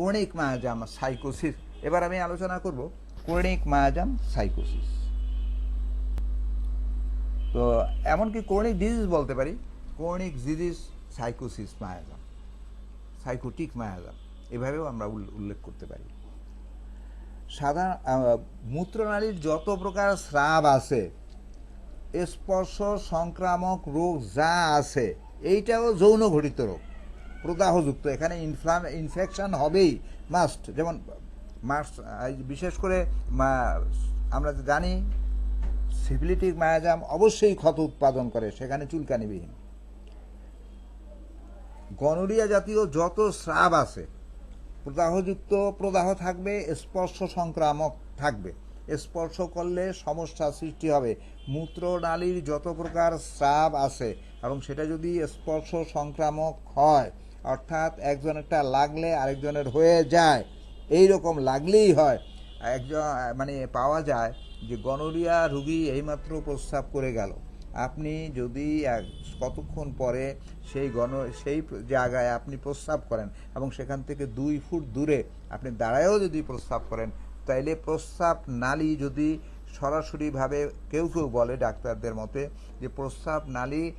Conic মায়াজাম সাইকোসিস। এবার আমি আলোচনা করব কোনিক মায়াজাম সাইকোসিস। তো এমনকি কোনিক ডিজিজ বলতে পারি? Chronic disease sycosis miasm, sycotic miasm. এভাবেও আমরা উল্ল- উল্লেখ করতে পারি। সাধারণ মূত্রনালীর যত প্রকার স্রাব আছে, স্পর্শ, সংক্রামক রোগ যা আছে, এইটাও যৌন ঘটিত রোগ। প্রদাহযুক্ত। এখানে ইনফ্লাম ইনফেকশান হবেই মাস্ট যেমন মাস্ট বিশেষ করে আমরা জানি সিভিলিটিক মায়াজাম অবশ্যই ক্ষত উৎপাদন করে, সেখানে চুলকানিবিহীন। গনোরিয়া জাতীয় যত স্রাব আছে, প্রদাহযুক্ত প্রদাহ থাকবে, স্পর্শ সংক্রামক থাকবে। স্পর্শ করলে সমস্যা সৃষ্টি হবে। মূত্রনালীর যত প্রকার স্রাব আছে, এবং সেটা যদি স্পর্শ সংক্রামক হয় অর্থাৎ একজনেরটা লাগলে আরেকজনের হয়ে যায়। এই রকম লাগলেই হয়। একজন মানে পাওয়া যায় যে গনোরিয়া রুগী এইমাত্র প্রস্রাব করে গেল। আপনি যদি কতক্ষণ পরে সেই গণ সেই জায়গায় আপনি প্রস্রাব করেন এবং সেখান থেকে দুই ফুট দূরে আপনি দাঁড়ায়ও যদি প্রস্রাব করেন, তাইলে প্রস্রাব নালী যদি সরাসরিভাবে কেউ কেউ বলে ডাক্তারদের মতে যে প্রস্রাব নালী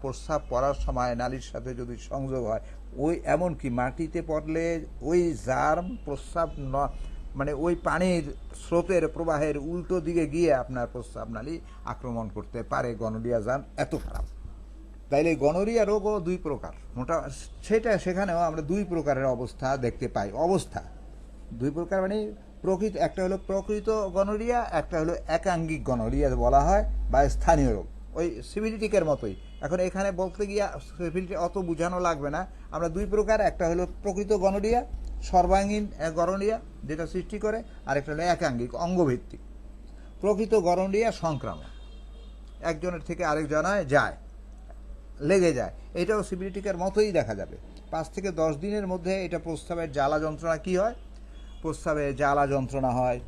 প্রস্রাব পড়ার সময় নালীর সাথে যদি সংযোগ হয়, ওই এমনকি মাটিতে পড়লে ওই জার্ম প্রস্রাব ন মানে ওই পানির স্রোতের প্রবাহের উল্টো দিকে গিয়ে আপনার প্রস্রাব নালী আক্রমণ করতে পারে। গনোরিয়া জার্ম এত খারাপ। তাইলে গনোরিয়া রোগও দুই প্রকার। মোটা, সেটা সেখানেও আমরা দুই প্রকারের অবস্থা দেখতে পাই। অবস্থা দুই প্রকার মানে প্রকৃত, একটা হলো প্রকৃত গনোরিয়া, একটা হলো একাঙ্গিক গনোরিয়া বলা হয়, বা স্থানীয় রোগ। ওই সিভিলিটিকের মতোই। এখন এখানে বলতে গিয়ে সিভিলিটি অত বোঝানো লাগবে না। আমরা দুই প্রকার, একটা হলো প্রকৃত গণডিয়া সর্বাঙ্গীন গনোরিয়া যেটা সৃষ্টি করে, আরেকটা হলো একাঙ্গিক, অঙ্গভিত্তিক। প্রকৃত গনোরিয়া সংক্রামক। একজনের থেকে আরেকজনায় যায়, লেগে যায়। এটাও সিবিলিটিকের মতোই দেখা যাবে। পাঁচ থেকে দশ দিনের মধ্যে এটা প্রস্রাবের জ্বালা যন্ত্রণা কি হয়? প্রস্রাবে জ্বালা যন্ত্রণা হয়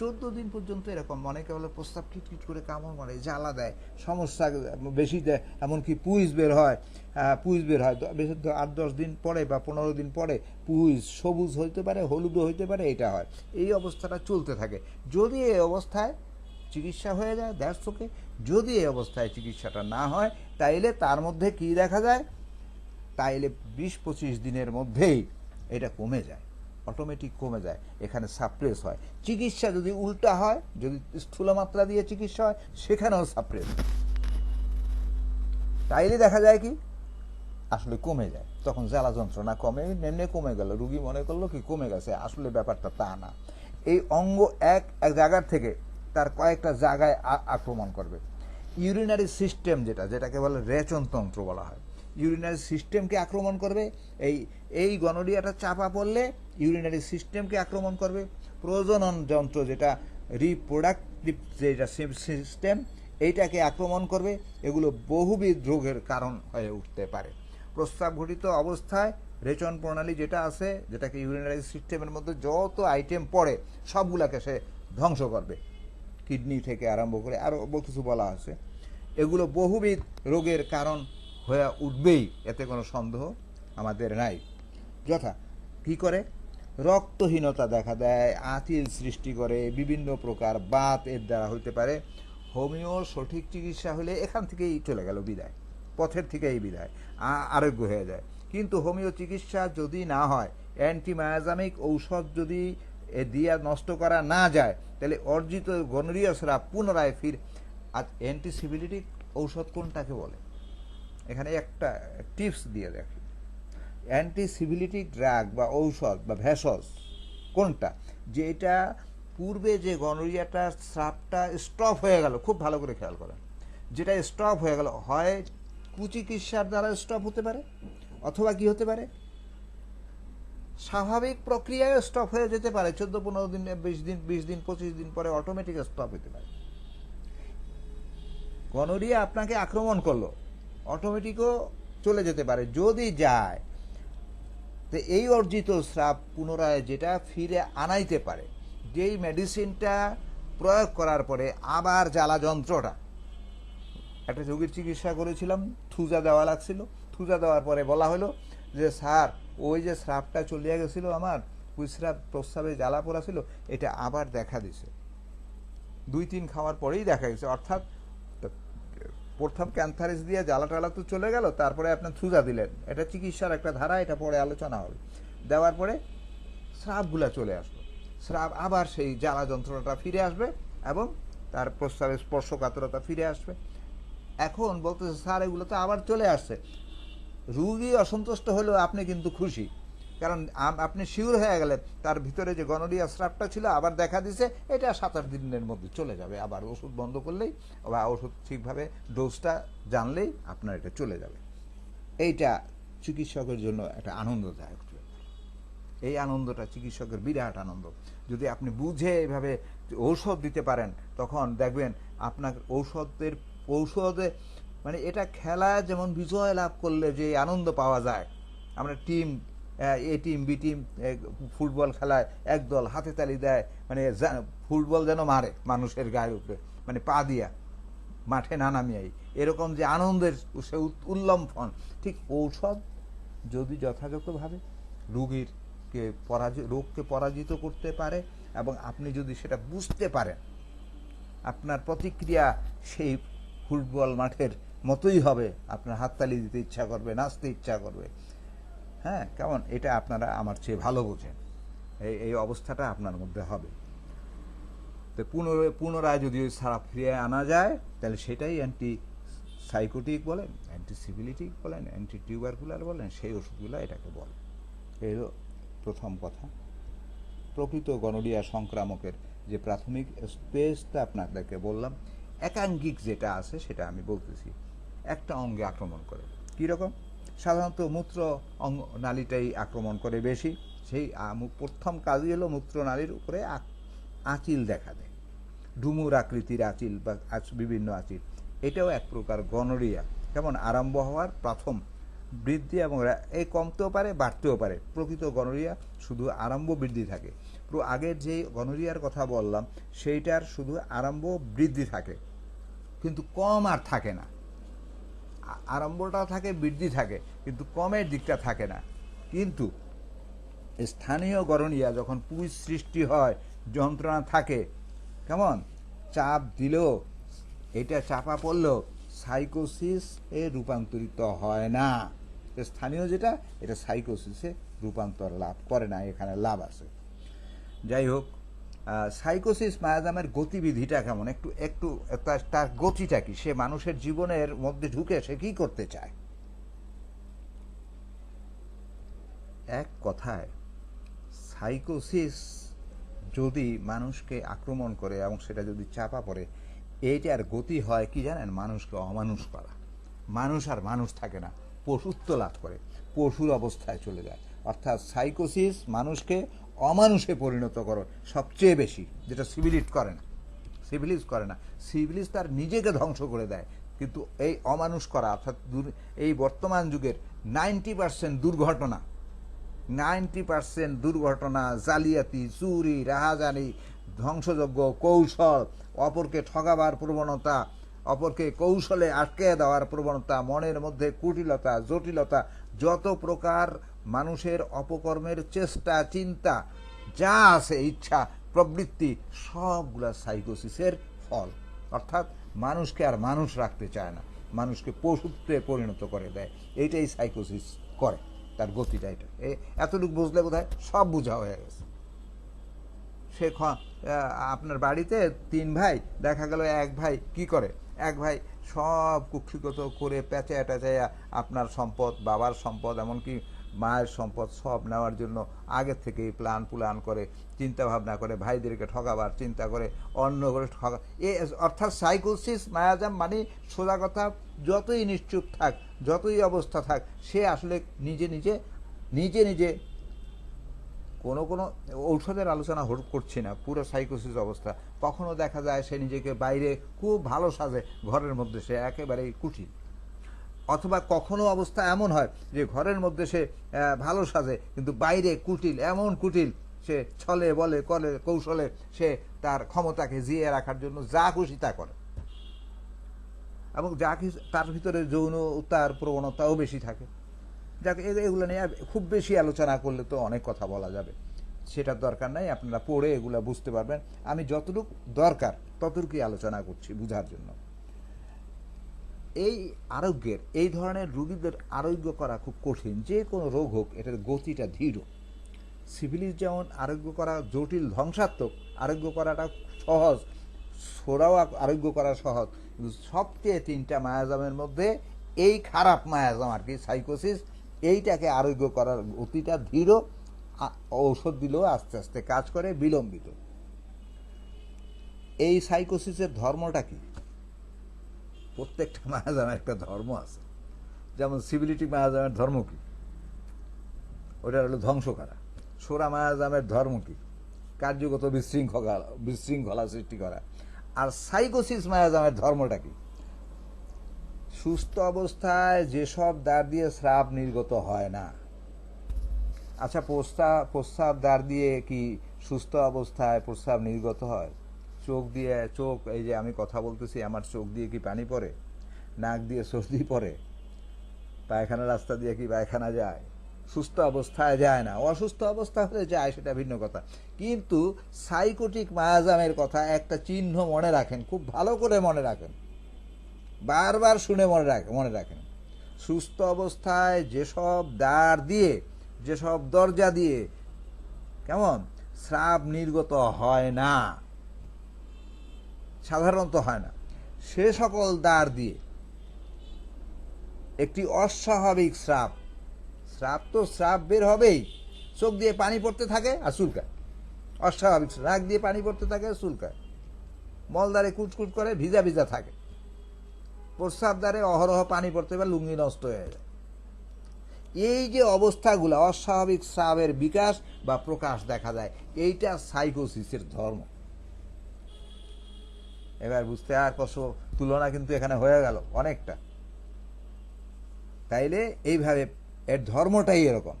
চোদ্দ দিন পর্যন্ত এরকম অনেকে হলো প্রস্রাব কিটকিট করে কামড় মারে, জ্বালা দেয়, সমস্যা বেশি দেয়, এমনকি পুইজ বের হয় পুইজ বের হয়। বেশি আট, দশ দিন পরে বা পনেরো দিন পরে পুইজ সবুজ হইতে পারে হলুদও হইতে পারে, এটা হয়। এই অবস্থাটা চলতে থাকে। যদি এই অবস্থায় চিকিৎসা হয়ে যায়, দ্যাটস যদি এই অবস্থায় চিকিৎসাটা না হয়, তাইলে তার মধ্যে কি দেখা যায়? তাইলে বিশ পঁচিশ দিনের মধ্যেই এটা কমে যায়। অটোমেটিক কমে যায়, এখানে সাপ্রেস হয়। চিকিৎসা যদি উল্টা হয়, যদি স্থূল মাত্রা দিয়ে চিকিৎসা হয়, সেখানেও সাপ্রেস তাইলে দেখা যায় কি, আসলে কমে যায়। তখন জ্বালা যন্ত্রণা কমে, নেমনে কমে গেল, রুগী মনে করল কি কমে গেছে, আসলে ব্যাপারটা তা না। এই অঙ্গ এক এক জায়গার থেকে তার কয়েকটা জায়গায় আক্রমণ করবে। ইউরিনারি সিস্টেম যেটা, যেটাকে বলে রেচনতন্ত্র বলা হয়। ইউরিনারি সিস্টেমকে আক্রমণ করবে। এই এই গনোরিয়াটা চাপা পড়লে ইউরিনারি সিস্টেমকে আক্রমণ করবে। প্রজনন যন্ত্র যেটা রিপ্রোডাক্টিভ যেটা সিস্টেম এইটাকে আক্রমণ করবে। এগুলো বহুবিধ রোগের কারণ হয়ে উঠতে পারে। প্রস্রাব ঘটিত অবস্থায় রেচন প্রণালী যেটা আছে, যেটাকে ইউরিনারি সিস্টেমের মধ্যে যত আইটেম পড়ে, সবগুলাকে সে ধ্বংস করবে। কিডনি থেকে আরম্ভ করে আরও কিছু বলা আছে। এগুলো বহুবিধ রোগের কারণ হয়ে উঠবেই, এতে কোনো সন্দেহ আমাদের নাই। যথা, কি করে? রক্তহীনতা দেখা দেয়, আতিল সৃষ্টি করে, বিভিন্ন প্রকার বাত এর দ্বারা হইতে পারে। হোমিও, সঠিক চিকিৎসা হলে এখান থেকেই চলে গেল বিদায়, পথের থেকেই বিদায় আরোগ্য হয়ে যায়। কিন্তু হোমিও চিকিৎসা যদি না হয়, অ্যান্টিমায়াজামিক ঔষধ যদি দিয়া নষ্ট করা না যায়, তাহলে অর্জিত গনোরিয়া স্রাব পুনরায় ফির আর অ্যান্টিসিবিলিটিক ঔষধ কোনটাকে বলে? এখানে একটা টিপস দিয়ে দেখি। অ্যান্টিসিভিলিটিক ড্রাগ বা ঔষধ বা ভেষজ, কোনটা? যেটা পূর্বে যে গনোরিয়াটা স্রাবটা স্টপ হয়ে গেল, খুব ভালো করে খেয়াল করেন। যেটা স্টপ হয়ে গেল, হয় কুচিকিৎসার দ্বারা স্টপ হতে পারে, অথবা কি হতে পারে? স্বাভাবিক প্রক্রিয়ায় স্টপ হয়ে যেতে পারে, চোদ্দ, পনেরো দিন, বিশ দিন বিশ দিন, পঁচিশ দিন পরে অটোমেটিক স্টপ হতে পারে। গনোরিয়া আপনাকে আক্রমণ করল। অটোমেটিকও চলে যেতে পারে। যদি যায়, তো এই অর্জিত স্রাব পুনরায় যেটা ফিরে আনাইতে পারে। যেই মেডিসিনটা প্রয়োগ করার পরে আবার জ্বালা যন্ত্রটা। একটা রোগীর চিকিৎসা করেছিলাম, থুজা দেওয়া লাগছিল। থুজা দেওয়ার পরে বলা হলো যে, স্যার, ওই যে স্রাবটা চলিয়া গেছিল আমার পুইসরা প্রস্রাবে জ্বালা পোড়া ছিল, এটা আবার দেখা দিছে। দুই তিন খাওয়ার পরেই দেখা গেছে। অর্থাৎ প্রথম ক্যান্থারিস দিয়ে জ্বালা টালা তো চলে গেল, তারপরে আপনার থুজা দিলেন। এটা চিকিৎসার একটা ধারা, এটা পরে আলোচনা হবে। দেওয়ার পরে স্রাবগুলো চলে আসলো। স্রাব আবার সেই জ্বালা যন্ত্রণাটা ফিরে আসবে এবং তার প্রস্রাবের স্পর্শকাতরতা ফিরে আসবে। এখন বলতেছে, স্যার, এগুলো তো আবার চলে আসছে। রুগী অসন্তুষ্ট হলেও আপনি কিন্তু খুশি। কারণ আপনি শিওর হয়ে গেলেন তার ভিতরে যে গনোরিয়া স্রাবটা ছিল, আবার দেখা দিছে এটা সাত আট দিনের মধ্যে চলে যাবে। আবার ওষুধ বন্ধ করলেই বা ওষুধ ঠিকভাবে ডোজটা জানলেই আপনার এটা চলে যাবে। এইটা চিকিৎসকের জন্য একটা আনন্দদায়ক এই আনন্দটা চিকিৎসকের বিরাট আনন্দ। যদি আপনি বুঝে এইভাবে ঔষধ দিতে পারেন, তখন দেখবেন আপনার ঔষধের ঔষধে মানে এটা খেলায় যেমন বিজয় লাভ করলে যে আনন্দ পাওয়া যায়, আমরা team A team B team football খেলায় একদল হাতে তালি দেয় মানে ফুটবল যেন মারে মানুষের গায়ে উপরে মানে পা দিয়া, মাঠে না নামিয়াই। এরকম যে আনন্দের সে উল্লম্ফন। ঠিক ঔষধ যদি যথাযথভাবে রোগীর কে পরাজিত রোগকে পরাজিত করতে পারে এবং আপনি যদি সেটা বুঝতে পারেন, আপনার প্রতিক্রিয়া সেই ফুটবল মাঠের মতোই হবে, আপনার হাততালি দিতে ইচ্ছা করবে, নাচতে ইচ্ছা করবে। হ্যাঁ কেমন? এটা আপনারা আমার চেয়ে ভালো বোঝেন। এই এই অবস্থাটা আপনার মধ্যে হবে। তো পুনরায় পুনরায় যদি ওই সারা ফিরিয়ে আনা যায়, তাহলে সেটাই অ্যান্টি সাইকোটিক বলেন অ্যান্টি সিভিলিটিক বলেন অ্যান্টি টিউবারকুলার বলেন, সেই ওষুধগুলো এটাকে বলে। এই হলো প্রথম কথা। প্রকৃত গনোরিয়া সংক্রামকের যে প্রাথমিক স্পেসটা আপনাদেরকে বললাম, একাঙ্গিক যেটা আছে সেটা আমি বলতেছি। একটা অঙ্গে আক্রমণ করে। কীরকম? সাধারণত মূত্র অঙ্গ নালীটাই আক্রমণ করে বেশি। সেই প্রথম কাজই হলো মূত্র নালীর উপরে আঁচিল দেখা দেয়। ডুমুর আকৃতির আঁচিল বা বিভিন্ন আঁচিল। এটাও এক প্রকার গনোরিয়া। যেমন আরম্ভ হওয়ার প্রথম বৃদ্ধি এবং এই কমতেও পারে, বাড়তেও পারে। প্রকৃত গনোরিয়া শুধু আরম্ভ বৃদ্ধি থাকে। পুরো আগের যে গনোরিয়ার কথা বললাম, সেইটার শুধু আরম্ভ বৃদ্ধি থাকে। কিন্তু কম আর থাকে না। আরম্ভটা থাকে, বৃদ্ধি থাকে, কিন্তু কমের দিকটা থাকে না। কিন্তু স্থানীয় গরণিয়া যখন পুঁজ সৃষ্টি হয়, যন্ত্রণা থাকে, কেমন? চাপ দিলেও, এটা চাপা পড়লেও সাইকোসিস এ রূপান্তরিত হয় না। স্থানীয় যেটা, এটা সাইকোসিসে রূপান্তর লাভ করে না, এখানে লাভ আছে। যাই হোক সাইকোসিস মায়াজামের গতিবিধিটা কেমন? একটু একটু, তার গতিটা কি? সে মানুষের জীবনের মধ্যে ঢুকে সে কি করতে চায়? এক কথায় সাইকোসিস যদি মানুষকে আক্রমণ করে এবং সেটা যদি চাপা পড়ে এইটার গতি হয় কি জানেন? মানুষকে অমানুষ করা। মানুষ আর মানুষ থাকে না, পশুত্ব লাভ করে, পশুর অবস্থায় চলে যায়। অর্থাৎ সাইকোসিস মানুষকে অমানুষে পরিণত করো, সবচেয়ে বেশি, যেটা সিভিলিট করে না। সিভিলিস করে না। সিভিলিস তার নিজেকে ধ্বংস করে দেয়। কিন্তু এই অমানুষ করা, অর্থাৎ এই বর্তমান যুগের নাইনটি পার্সেন্ট দুর্ঘটনা, নাইনটি পার্সেন্ট দুর্ঘটনা, জালিয়াতি, চুরি রাহাজানি ধ্বংসযজ্ঞ, কৌশল, অপরকে ঠগাবার প্রবণতা, অপরকে কৌশলে আটকে দেওয়ার প্রবণতা, মনের মধ্যে কুটিলতা, জটিলতা, যত প্রকার মানুষের অপকর্মের চেষ্টা, চিন্তা, যা আছে, ইচ্ছা, প্রবৃত্তি, সবগুলা সাইকোসিসের ফল। অর্থাৎ মানুষকে আর মানুষ রাখতে চায় না। মানুষকে পশুত্বে পরিণত করে দেয়। এইটাই সাইকোসিস করে। তার গতিটা এটা। এতটুকু বুঝলে বোধ সব বোঝা হয়ে গেছে। সে আপনার বাড়িতে তিন ভাই, দেখা গেল এক ভাই কি করে? এক ভাই সব কুক্ষিগত করে পেঁচা টেচাইয়া আপনার সম্পদ, বাবার সম্পদ, এমনকি মায়ের সম্পদ সব নেওয়ার জন্য আগে থেকেই প্ল্যান প্ল্যান করে, চিন্তা ভাবনা করে, ভাইদেরকে ঠকাবার চিন্তা করে অন্য করে ঠকা, এ অর্থাৎ সাইকোসিস মায়াজাম মানে সোজা কথা, যতই নিশ্চুপ থাক, যতই অবস্থা থাক, সে আসলে নিজে নিজে নিজে নিজে কোনো কোনো ঔষধের আলোচনা করছি না, পুরো সাইকোসিস অবস্থা। কখনো দেখা যায় সে নিজেকে বাইরে খুব ভালো সাজে, ঘরের মধ্যে সে একেবারেই কুটিল। অথবা কখনো অবস্থা এমন হয় যে ঘরের মধ্যে সে ভালো সাজে, কিন্তু বাইরে কুটিল, এমন কুটিল, সে ছলে, বলে কলে কৌশলে সে তার ক্ষমতাকে জিয়ে রাখার জন্য যা খুশি তা করে। এবং যা কিছু, তার ভিতরে যৌন, তার প্রবণতাও বেশি থাকে। যাকে এগুলো নিয়ে খুব বেশি আলোচনা করলে তো অনেক কথা বলা যাবে। সেটার দরকার নাই, আপনারা পড়ে এগুলো বুঝতে পারবেন। আমি যতটুকু দরকার, ততটুকুই আলোচনা করছি বুঝার জন্য। এই আরোগ্যের, এই ধরনের রোগীদের আরোগ্য করা খুব কঠিন। যে কোনো রোগ হোক, এটার গতিটা ধীর। সিভিলিস যেমন আরোগ্য করা জটিল, ধ্বংসাত্মক, আরোগ্য করাটা সহজ, সোরাও আরোগ্য করা সহজ। কিন্তু সবচেয়ে তিনটা মায়াজামের মধ্যে এই খারাপ মায়াজাম আর কি, সাইকোসিস, এইটাকে আরোগ্য করার গতিটা ধীর ঔষধ দিলেও আস্তে আস্তে কাজ করে, বিলম্বিত। এই সাইকোসিসের ধর্মটা কি? প্রত্যেকটা মায়াজামের একটা ধর্ম আছে। যেমন সিভিলিটি মায়াজামের ধর্ম কি? ওটা হলো ধ্বংস করা সোরা মায়াজামের ধর্ম কি? কার্যগত বিশৃঙ্খলা বিশৃঙ্খলা সৃষ্টি করা। আর সাইকোসিস মায়াজামের ধর্মটা কি? সুস্থ অবস্থায় যেসব দ্বার দিয়ে স্রাব নির্গত হয় না। আচ্ছা প্রস্তাব প্রস্রাব দ্বার দিয়ে কি সুস্থ অবস্থায় প্রস্রাব নির্গত হয়? চোখ দিয়ে, চোখ, এই যে আমি কথা বলতেছি, আমার চোখ দিয়ে কি পানি পড়ে? নাক দিয়ে সর্দি পড়ে? পায়খানা রাস্তা দিয়ে কি পায়খানা যায়? সুস্থ অবস্থায় যায় না। অসুস্থ অবস্থা হলে যায়, সেটা ভিন্ন কথা। কিন্তু সাইকোটিক মায়াজামের কথা একটা চিহ্ন মনে রাখেন, খুব ভালো করে মনে রাখেন। বারবার শুনে মনে রাখেন মনে রাখেন। সুস্থ অবস্থায় যেসব দ্বার দিয়ে, যেসব দরজা দিয়ে, কেমন? স্রাব নির্গত হয় না। সাধারণত হয় না। সে সকল দ্বার দিয়ে একটি অস্বাভাবিক স্রাব। স্রাব তো স্রাব বের হবেই। চোখ দিয়ে পানি পড়তে থাকে আর চুলকায়। অস্বাভাবিক। নাক দিয়ে পানি পড়তে থাকে আর চুলকায়। মলদারে কুচকুচ করে ভিজা ভিজা থাকে। প্রস্রাব দ্বারে অহরহ পানি পড়তে বা লুঙ্গি নষ্ট হয়ে যায়। এই যে অবস্থাগুলো, অস্বাভাবিক স্রাবের বিকাশ বা প্রকাশ দেখা যায়, এইটা সাইকোসিসের ধর্ম। এবার বুঝতে আর কষ্ট তুলনা কিন্তু এখানে হয়ে গেল অনেকটা। তাইলে এইভাবে এর ধর্মটাই এরকম।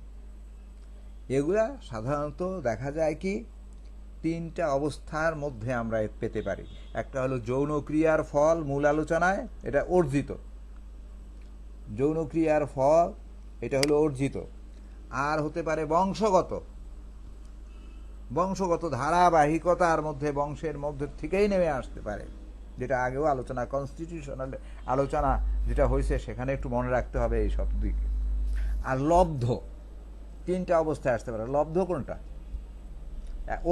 এগুলা সাধারণত দেখা যায় কি, তিনটা অবস্থার মধ্যে আমরা পেতে পারি। একটা হলো যৌন ক্রিয়ার ফল মূল আলোচনায়, এটা অর্জিত। যৌন ক্রিয়ার ফল, এটা হলো অর্জিত। আর হতে পারে বংশগত। বংশগত ধারাবাহিকতার মধ্যে বংশের মধ্যে থেকেই নেমে আসতে পারে, যেটা আগেও আলোচনা কনস্টিটিউশনাল আলোচনা যেটা হয়েছে সেখানে একটু মনে রাখতে হবে এই সব দিকে। আর লব্ধ, তিনটা অবস্থায় আসতে পারে। লব্ধ কোনটা?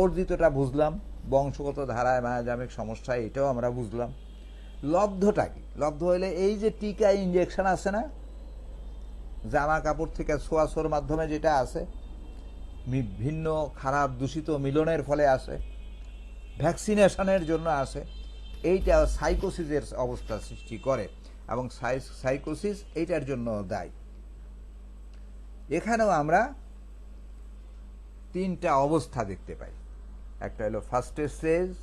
অর্জিতটা বুঝলাম, বংশগত ধারায় মায়াজামিক সমস্যা এটাও আমরা বুঝলাম। লব্ধটা কি? লব্ধ হইলে এই যে টিকা ইঞ্জেকশন আছে না, জামা কাপড় থেকে ছোঁয়াছোর মাধ্যমে যেটা আছে ভিন্ন খারাপ দূষিত মিলনের ফলে আসে, ভ্যাকসিনেশনের জন্য আসে। এইটা সাইকোসিসের অবস্থা সৃষ্টি করে এবং সাই- সাইকোসিস এইটার জন্য দায়ী। এখানেও আমরা তিনটা অবস্থা দেখতে পাই। একটা হলো first stage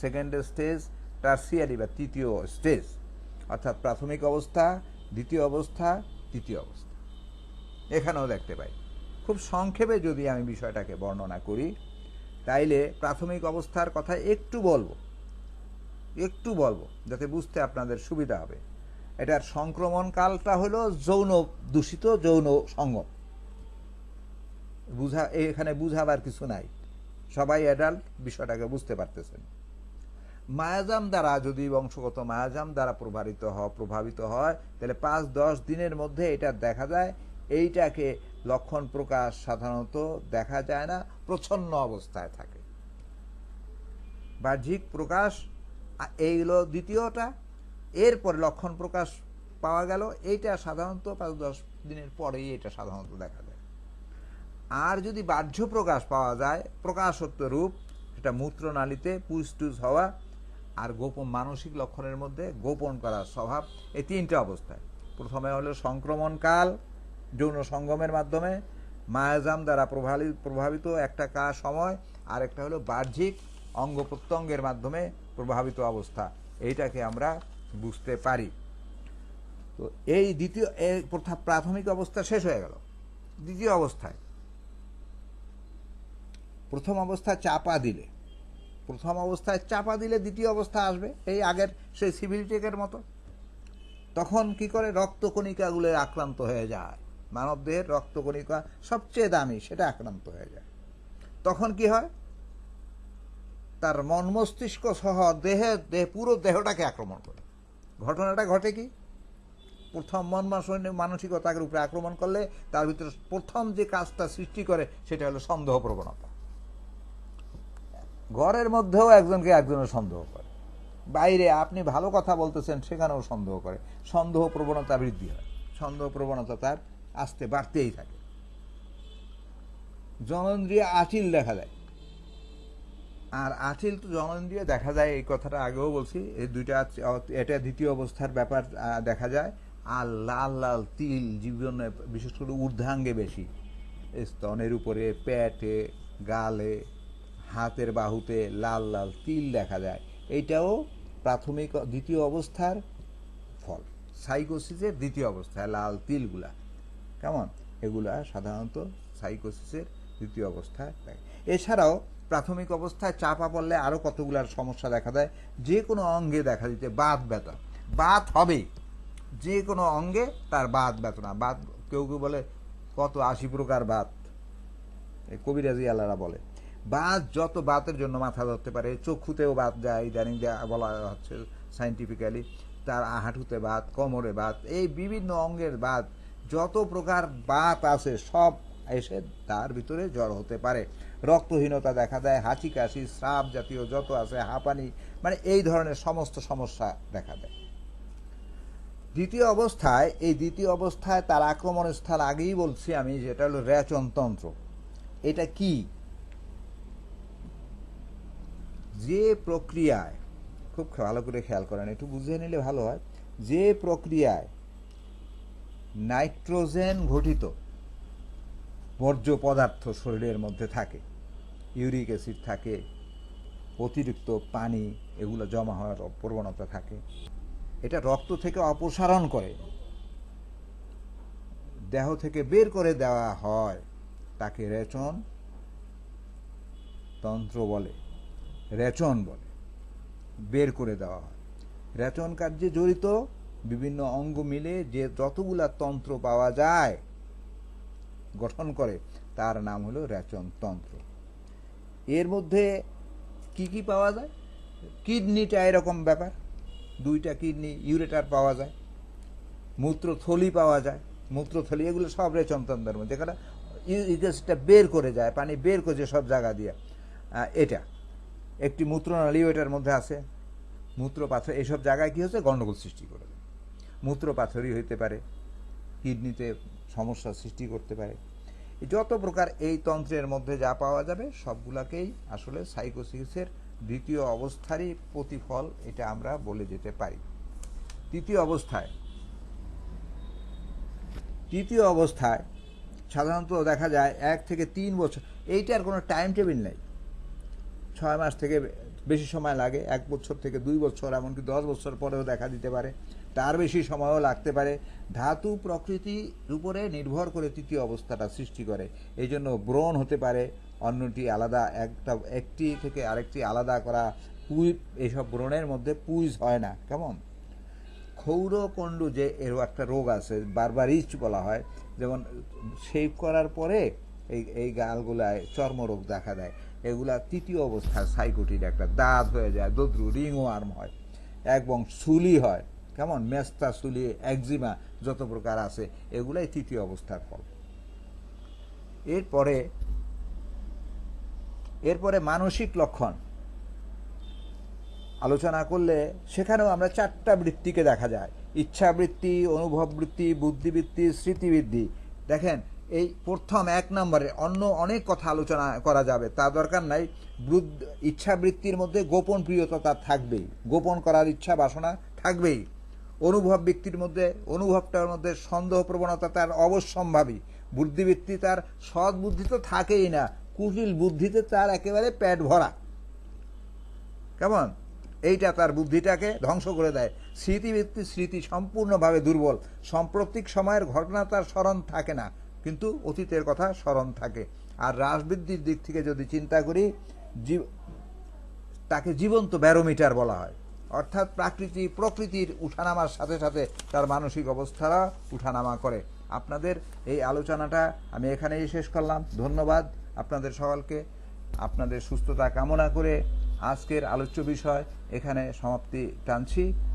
second stage tertiary বা তৃতীয় স্টেজ অর্থাৎ প্রাথমিক অবস্থা, দ্বিতীয় অবস্থা, তৃতীয় অবস্থা। এখানেও দেখতে পাই। খুব সংক্ষেপে যদি আমি বিষয়টাকে বর্ণনা করি, তাইলে প্রাথমিক অবস্থার কথা একটু বলব। একটু বলব, যাতে বুঝতে আপনাদের সুবিধা হবে। এটার সংক্রমণ কালটা হলো যৌন দূষিত যৌন সঙ্গম। বুঝা, এখানে বুঝাবার কিছু নাই। সবাই অ্যাডাল্ট বিষয়টাকে বুঝতে পারতেছেন। মায়াজাম দ্বারা যদি বংশগত মায়াজাম দ্বারা প্রভাবিত হয় প্রভাবিত হয়, তাহলে পাঁচ দশ দিনের মধ্যে এটা দেখা যায় এইটাকে লক্ষণ প্রকাশ সাধারণত দেখা যায় না, প্রচ্ছন্ন অবস্থায় থাকে। বাহ্যিক প্রকাশ এইগুলো দ্বিতীয়টা। এরপরে লক্ষণ প্রকাশ পাওয়া গেল, এইটা সাধারণত পাঁচ দশ দিনের পরেই এটা সাধারণত দেখা যায়। আর যদি বাহ্য প্রকাশ পাওয়া যায়, প্রকাশত্ব রূপ, সেটা মূত্রনালীতে পুষ্টুস হওয়া আর গোপন মানসিক লক্ষণের মধ্যে গোপন করার স্বভাব, এই তিনটা অবস্থায়। প্রথমে হলো সংক্রমণকাল যৌন সঙ্গমের মাধ্যমে মায়াজাম দ্বারা প্রভাবিত প্রভাবিত একটা কা সময় আর একটা হলো বাহ্যিক অঙ্গ প্রত্যঙ্গের মাধ্যমে প্রভাবিত অবস্থা। এইটাকে আমরা বুঝতে পারি। তো এই দ্বিতীয় প্রাথমিক অবস্থা শেষ হয়ে গেল। দ্বিতীয় অবস্থায়। প্রথম অবস্থায় চাপা দিলে। প্রথম অবস্থায় চাপা দিলে দ্বিতীয় অবস্থা আসবে, এই আগের সেই সিভিল টেকের মতো। তখন কি করে রক্তকণিকাগুলো আক্রান্ত হয়ে যায়। মানবদেহের রক্তকণিকা সবচেয়ে দামি, সেটা আক্রান্ত হয়ে যায়। তখন কি হয়? তার মন মস্তিষ্ক সহ দেহে দেহ পুরো দেহটাকে আক্রমণ করে। ঘটনাটা ঘটে কি? প্রথম মন মানস- মানসিকতার উপরে আক্রমণ করলে তার ভিতরে প্রথম যে কাজটা সৃষ্টি করে, সেটা হলো সন্দেহ প্রবণতা। ঘরের মধ্যেও একজনকে একজনের সন্দেহ করে। বাইরে আপনি ভালো কথা বলতেছেন, সেখানেও সন্দেহ করে। সন্দেহ প্রবণতা বৃদ্ধি হয়। সন্দেহ প্রবণতা তার আস্তে বাড়তেই থাকে। জনন্দ্রিয় আচিল দেখা যায়। আর আচিল তো জনন্দ্রিয় দেখা যায়, এই কথাটা আগেও বলছি। এই দুইটা এটা দ্বিতীয় অবস্থার ব্যাপার দেখা যায়। আর লাল লাল তিল জীবনে, বিশেষ করে ঊর্ধ্বাঙ্গে বেশি। স্তনের উপরে পেটে গালে, হাতের বাহুতে লাল লাল তিল দেখা যায়। এইটাও প্রাথমিক, দ্বিতীয় অবস্থার ফল। সাইকোসিসের দ্বিতীয় অবস্থায় লাল তিলগুলা। কেমন? এগুলা সাধারণত সাইকোসিসের দ্বিতীয় অবস্থায় থাকে। এছাড়াও প্রাথমিক অবস্থায় চাপা পড়লে আরও কতগুলার সমস্যা দেখা দেয়? যে কোনো অঙ্গে দেখা দিতে বাত ব্যথা। বাত হবে যে কোনো অঙ্গে তার বাত বেতনা বাত কেউ কেউ বলে, কত আশি প্রকার বাত। কবিরাজি আলারা বলে। বাত যত বাতের জন্য মাথা ধরতে পারে, চক্ষুতেও বাত যায় ইদানিং যা বলা হচ্ছে সাইন্টিফিক্যালি তার হাঁটুতে বাত, কোমরে বাত, এই বিভিন্ন অঙ্গের বাত যত প্রকার বাত আছে, সব এসে তার ভিতরে জ্বর হতে পারে। রক্তহীনতা দেখা দেয়, হাঁচি, কাশি, স্রাব জাতীয় যত আছে, হাঁপানি মানে এই ধরনের সমস্ত সমস্যা দেখা দেয়। দ্বিতীয় অবস্থায়, এই দ্বিতীয় অবস্থায় তার আক্রমণ স্থান আগেই বলছি আমি, যেটা হলো রেচনতন্ত্র এটা কি? যে প্রক্রিয়ায়, খুব ভালো করে খেয়াল করেন, একটু বুঝে নিলে ভালো হয়, যে প্রক্রিয়ায় নাইট্রোজেন ঘটিত বর্জ্য পদার্থ শরীরের মধ্যে থাকে। ইউরিক অ্যাসিড থাকে, অতিরিক্ত পানি, এগুলো জমা হওয়ার প্রবণতা থাকে। এটা রক্ত থেকে অপসারণ করে। দেহ থেকে বের করে দেওয়া হয়, তাকে রেচন তন্ত্র বলে। রেচন বলে, বের করে দেওয়া হয়। রেচন কার্যে জড়িত বিভিন্ন অঙ্গ মিলে যে যতগুলা তন্ত্র পাওয়া যায়, গঠন করে, তার নাম হলো রেচন তন্ত্র। এর মধ্যে কি কি পাওয়া যায়? কিডনিটা এরকম ব্যাপার। দুইটা কিডনি ইউরেটার পাওয়া যায়, মূত্রথলি পাওয়া যায়। মূত্রথলি, এগুলো সব রেচন রেচনতন্ত্রের মধ্যে। যেখানে ইউরিকাসটা বের করে যায়, পানি বের করে যে সব জায়গা দিয়ে। এটা। একটি মূত্রনালীও এটার মধ্যে আছে। মূত্র পাথর এইসব জায়গায় কি হচ্ছে? গণ্ডগোল সৃষ্টি করে মূত্র পাথরই হইতে পারে, কিডনিতে সমস্যা সৃষ্টি করতে পারে। যত প্রকার এই তন্ত্রের মধ্যে যা পাওয়া যাবে, সবগুলাকেই আসলে সাইকোসিসের দ্বিতীয় অবস্থারই প্রতিফল, এটা আমরা বলে যেতে পারি। তৃতীয় অবস্থায় তৃতীয় অবস্থায় সাধারণত দেখা যায় এক থেকে তিন বছর, এইটার কোনো টাইম টেবিল নেই। ছয় মাস থেকে বেশি সময় লাগে, এক বছর থেকে দুই বছর, এমনকি দশ বছর পরেও দেখা দিতে পারে। তার বেশি সময়ও লাগতে পারে। ধাতু প্রকৃতির উপরে নির্ভর করে তৃতীয় অবস্থাটা সৃষ্টি করে। এই জন্য ব্রণ হতে পারে, অন্যটি আলাদা, একটা, একটি থেকে আরেকটি আলাদা করা পুই এইসব ব্রণের মধ্যে পুইজ হয় না। কেমন? ক্ষৌরকণ্ডু যে এর একটা রোগ আছে, বারবার ইচ বলা হয়, যেমন শেভ করার পরে এই এই গালগুলায় চর্মরোগ দেখা দেয়। এগুলা তৃতীয় অবস্থায় সাইকোটির একটা দাঁত হয়ে যায়, দদ্রু, রিংও আর্ম হয় এবং সুলি হয়। কেমন? মেস্তা, সুলি, একজিমা, যত প্রকার আছে, এগুলাই তৃতীয় অবস্থার ফল। এরপরে এরপরে মানসিক লক্ষণ। আলোচনা করলে সেখানেও আমরা চারটা বৃত্তিকে দেখা যায়। ইচ্ছাবৃত্তি অনুভব বৃত্তি বুদ্ধিবৃত্তি স্মৃতিবৃদ্ধি দেখেন, এই প্রথম এক নম্বরে অন্য অনেক কথা আলোচনা করা যাবে। তা দরকার নাই। ইচ্ছাবৃত্তির মধ্যে গোপন প্রিয়তা থাকবেই। গোপন করার ইচ্ছা, বাসনা থাকবেই। অনুভব ব্যক্তির মধ্যে, অনুভবটার মধ্যে সন্দেহ প্রবণতা তার অবশ্যম্ভাবী। বুদ্ধিবৃত্তি তার সৎ বুদ্ধি তো থাকেই না। কুটিল বুদ্ধিতে তার একেবারে পেট ভরা। কেমন? এইটা তার বুদ্ধিটাকে ধ্বংস করে দেয়। স্মৃতিবৃত্তি স্মৃতি সম্পূর্ণভাবে দুর্বল। সাম্প্রতিক সময়ের ঘটনা তার স্মরণ থাকে না, কিন্তু অতীতের কথা স্মরণ থাকে। আর রাসবৃদ্ধির দিক থেকে যদি চিন্তা করি তাকে জীবন্ত ব্যারোমিটার বলা হয়। অর্থাৎ প্রাকৃতি, প্রকৃতির উঠানামার সাথে সাথে তার মানসিক অবস্থারা উঠানামা করে। আপনাদের এই আলোচনাটা আমি এখানেই শেষ করলাম। ধন্যবাদ আপনাদের সকলকে। আপনাদের সুস্থতা কামনা করে আজকের আলোচ্য বিষয় এখানে সমাপ্তি টানছি।